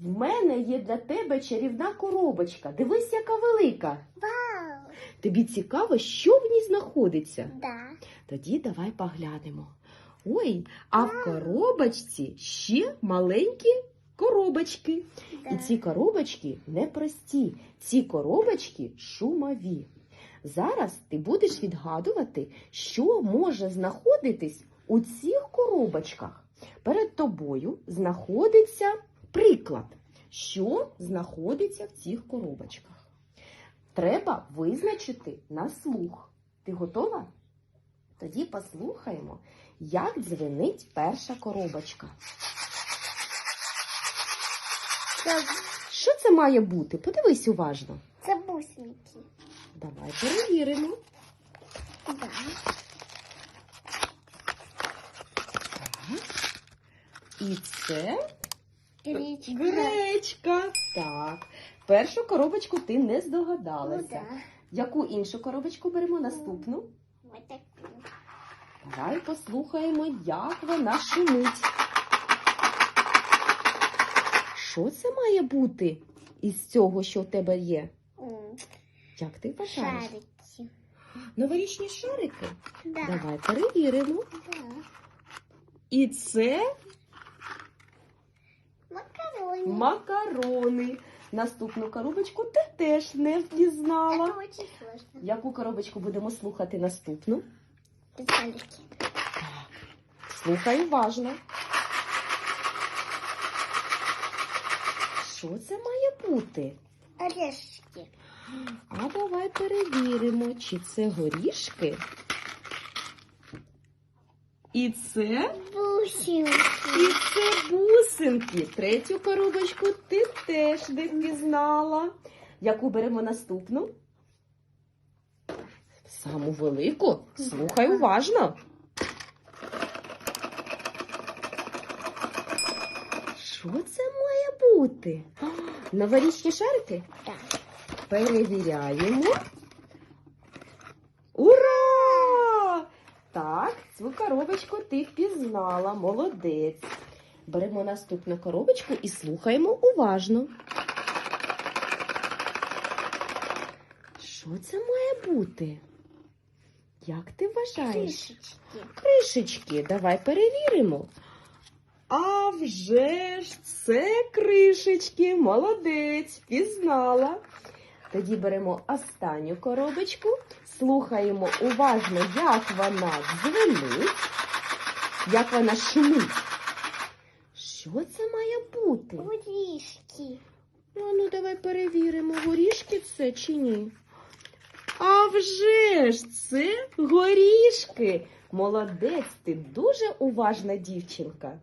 В мене є для тебе чарівна коробочка. Дивись, яка велика. Вау! Тобі цікаво, що в ній знаходиться? Да. Тоді давай поглянемо. Ой, а в коробочці ще маленькі коробочки. да. І ці коробочки непрості. Ці коробочки шумові. Зараз ти будеш відгадувати, що може знаходитись у цих коробочках. Перед тобою знаходиться приклад, що знаходиться в цих коробочках. Треба визначити на слух. Ти готова? Тоді послухаємо, як дзвенить перша коробочка. Це, Що це має бути? Подивись уважно. це бусинки. Давай перевіримо. Да. І це Гречка. гречка. Так. Першу коробочку ти не Ну, здогадалася. да. Яку іншу коробочку беремо наступну? Вот таку. Давай послухаємо, як вона шумить. Що це має бути із цього, що в тебе є? Як ти вважаєш? Шарики. Новорічні шарики? Да. Давай перевіримо. Да. І це Макароны. макарони. Наступну коробочку ти теж не впізнала. Это очень сложно. Яку коробочку будемо слухати наступну? Пистолетики. Слухай уважно. Що це має бути? Орешки. А давай перевіримо, чи це горішки. І це, Бусинки. і це бусинки. Третю коробочку ти теж не впізнала. Яку беремо наступну? Саму велику. Слухай уважно. Що це має бути? Новорічні шарики? Да. Перевіряємо. Коробочку ти впізнала. Молодець. Беремо наступну коробочку і слухаємо уважно. Що це має бути? Як ти вважаєш? Крышечки. Кришечки, давай перевіримо. А вже ж це кришечки, молодець, пізнала. Тоді беремо останню коробочку, слухаємо уважно, як вона дзвенить, як вона шумить. Що це має бути? Горішки. Ну, ну давай перевіримо, горішки це чи ні. А вже ж це горішки. Молодець, ти дуже уважна дівчинка.